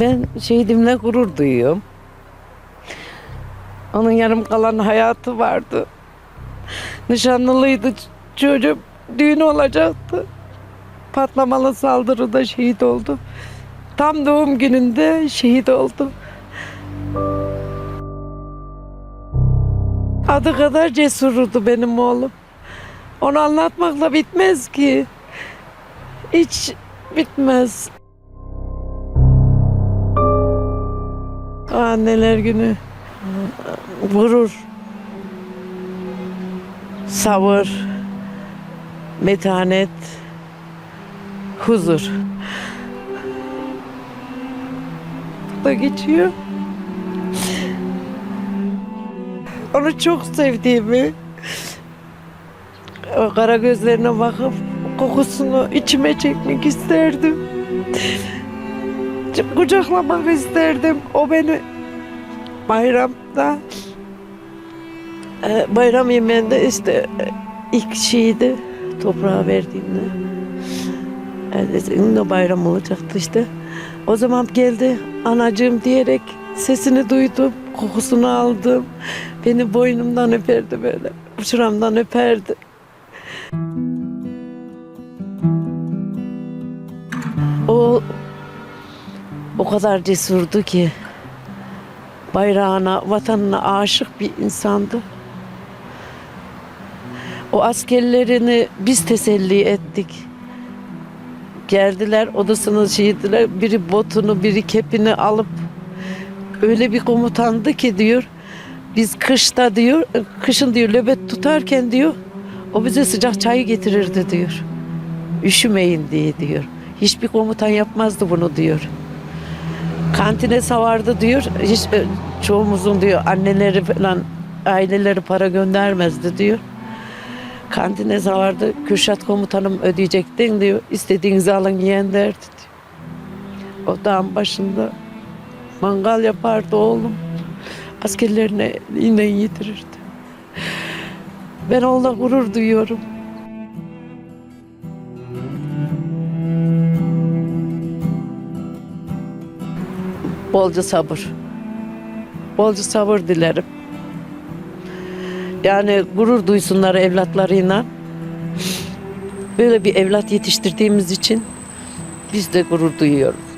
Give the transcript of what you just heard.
Ben şehidimle gurur duyuyorum. Onun yarım kalan hayatı vardı. Nişanlılıydı çocuğum. Düğün olacaktı. Patlamalı saldırıda şehit oldu. Tam doğum gününde şehit oldu. Adı kadar cesurdu benim oğlum. Onu anlatmakla bitmez ki. Hiç bitmez. Anneler günü. Gurur. Sabır. Metanet. Huzur. Da geçiyor. Onu çok sevdiğimi, o kara gözlerine bakıp kokusunu içime çekmek isterdim. Kucaklamak isterdim. O beni bayramda e, bayram yemeğinde işte e, ilk şeydi toprağa verdiğimde. Ertesi bayram olacaktı işte. O zaman geldi anacığım diyerek sesini duydum, kokusunu aldım. Beni boynumdan öperdi böyle, şuramdan öperdi. O kadar cesurdu ki bayrağına, vatanına aşık bir insandı. O askerlerini biz teselli ettik. Geldiler odasını şeydiler. Biri botunu, biri kepini alıp öyle bir komutandı ki diyor. Biz kışta diyor, kışın diyor löbet tutarken diyor. O bize sıcak çay getirirdi diyor. Üşümeyin diye diyor. Hiçbir komutan yapmazdı bunu diyor. Kantine savardı diyor. Hiç e, çoğumuzun diyor anneleri falan aileleri para göndermezdi diyor. Kantine savardı. Kürşat komutanım ödeyecektin diyor. İstediğinizi alın yiyen derdi diyor. O dağın başında mangal yapardı oğlum. Askerlerine yine yedirirdi. Ben onunla gurur duyuyorum. Bolca sabır. Bolca sabır dilerim. Yani gurur duysunlar evlatlarıyla. Böyle bir evlat yetiştirdiğimiz için biz de gurur duyuyoruz.